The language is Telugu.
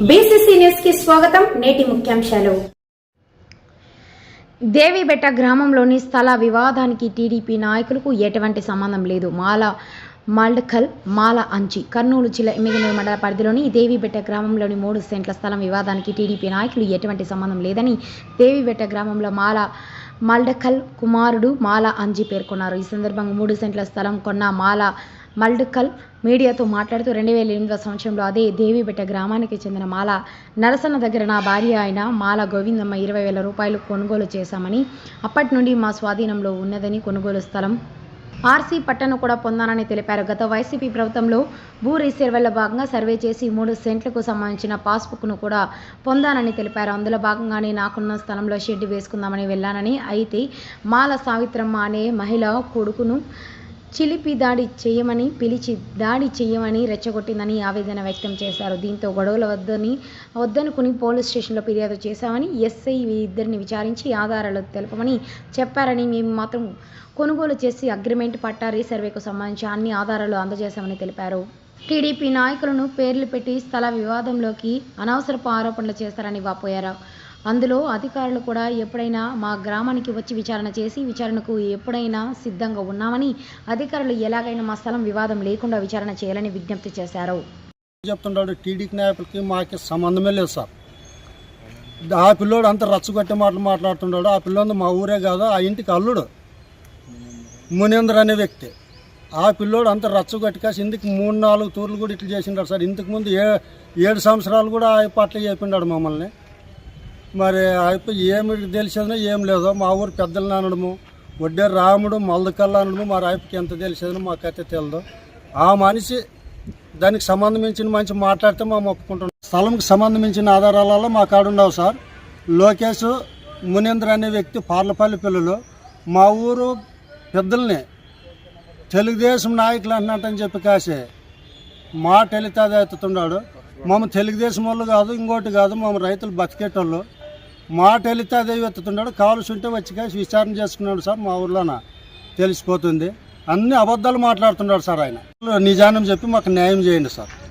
కి స్వాగతం. నేటి ముఖ్యాంశాలు. దేవిబెట్ట గ్రామంలోని స్థల వివాదానికి టీడీపీ నాయకులకు ఎటువంటి సంబంధం లేదు. మాల మల్డ్కల్ మాల అంచి కర్నూలు జిల్లా ఎమ్మిగనూరు మండల పరిధిలోని దేవిబెట్ట గ్రామంలోని మూడు సెంట్ల స్థలం వివాదానికి టీడీపీ నాయకులు ఎటువంటి సంబంధం లేదని దేవిబెట్ట గ్రామంలో మాల మల్డకల్ కుమారుడు మాల అంజి పేర్కొన్నారు. ఈ సందర్భంగా మూడు సెంట్ల స్థలం కొన్న మాల మల్డకల్ మీడియాతో మాట్లాడుతూ రెండు వేల ఎనిమిదవ సంవత్సరంలో అదే దేవిబెట్ట గ్రామానికి చెందిన మాల నరసన్న దగ్గర నా భార్య అయిన మాల గోవిందమ్మ ఇరవై వేల రూపాయలు కొనుగోలు చేశామని అప్పటి నుండి మా స్వాధీనంలో ఉన్నదని కొనుగోలు స్థలం ఆర్సీ పట్టను కూడా పొందానని తెలిపారు. గత వైసీపీ ప్రభుత్వంలో భూ రీసర్వేలో భాగంగా సర్వే చేసి మూడు సెంట్లకు సంబంధించిన పాస్బుక్ను కూడా పొందానని తెలిపారు. అందులో భాగంగానే నాకున్న స్థలంలో షెడ్ వేసుకుందామని వెళ్ళానని అయితే మాల సావిత్రమ్మ అనే మహిళ కొడుకును చిలిపి దాడి చేయమని పిలిచి దాడి చేయమని రెచ్చగొట్టిందని ఆవేదన వ్యక్తం చేశారు. దీంతో గొడవల వద్దని వద్దనుకుని పోలీస్ స్టేషన్లో ఫిర్యాదు చేశామని ఎస్ఐ ఇద్దరిని విచారించి ఆధారాలు తెలపమని చెప్పారని మేము మాత్రం కొనుగోలు చేసి అగ్రిమెంట్ పట్టా రీసర్వేకు సంబంధించి అన్ని ఆధారాలు అందజేశామని తెలిపారు. టీడీపీ నాయకులను పేర్లు పెట్టి స్థల వివాదంలోకి అనవసరపు ఆరోపణలు చేస్తారని వాపోయారు. అందులో అధికారులు కూడా ఎప్పుడైనా మా గ్రామానికి వచ్చి విచారణ చేసి విచారణకు ఎప్పుడైనా సిద్ధంగా ఉన్నామని అధికారులు ఎలాగైనా మా స్థలం వివాదం లేకుండా విచారణ చేయాలని విజ్ఞప్తి చేశారు. చెప్తుంటాడు? టీడీకి నాయకులకి మాకు సంబంధమే లేదు సార్. ఆ పిల్లోడు అంత రచ్చగొట్టే మాటలు మాట్లాడుతున్నాడు ఆ పిల్లోడు మా ఊరే కాదు ఆ ఇంటికి అల్లుడు. మునేంద్ర అనే వ్యక్తి. ఆ పిల్లోడు అంత రచ్చగొట్టుకేసి ఇందుకు మూడు నాలుగు తూర్లు కూడా ఇట్లా చేసిండాడు సార్. ఇంతకుముందు ఏ ఏడు సంవత్సరాలు కూడా ఆ పట్ల చెప్పిండాడు మమ్మల్ని. మరి అయిపోయి ఏమి తెలిసేదో ఏం లేదో మా ఊరు పెద్దలు అనడము వడ్డే రాముడు మల్దకల్లా అనడము మా రాయిపుకి ఎంత తెలిసేదో మాకైతే తెలియదు ఆ మనిషి దానికి సంబంధించిన మంచి మాట్లాడితే మేము ఒప్పుకుంటున్నాం. స్థలంకి సంబంధించిన ఆధారాలలో మా కాడు ఉండవు సార్. లోకేష్ మునేంద్ర అనే వ్యక్తి పార్లపల్లి పిల్లలు. మా ఊరు పెద్దల్ని తెలుగుదేశం నాయకులు అన్నట్టని చెప్పి కాసి మాట వెళితే ఎత్తుతున్నాడు మేము తెలుగుదేశం వాళ్ళు కాదు ఇంకోటి కాదు మమ్మ రైతులు బతికేటోళ్ళు. మాట వెళితే అదే ఎత్తుతున్నాడు కావాల్సి ఉంటే వచ్చి కలిసి విచారణ చేసుకున్నాడు సార్ మా ఊర్లోన తెలిసిపోతుంది. అన్ని అబద్ధాలు మాట్లాడుతున్నాడు సార్ ఆయన. నిజానం చెప్పి మాకు న్యాయం చేయండి సార్.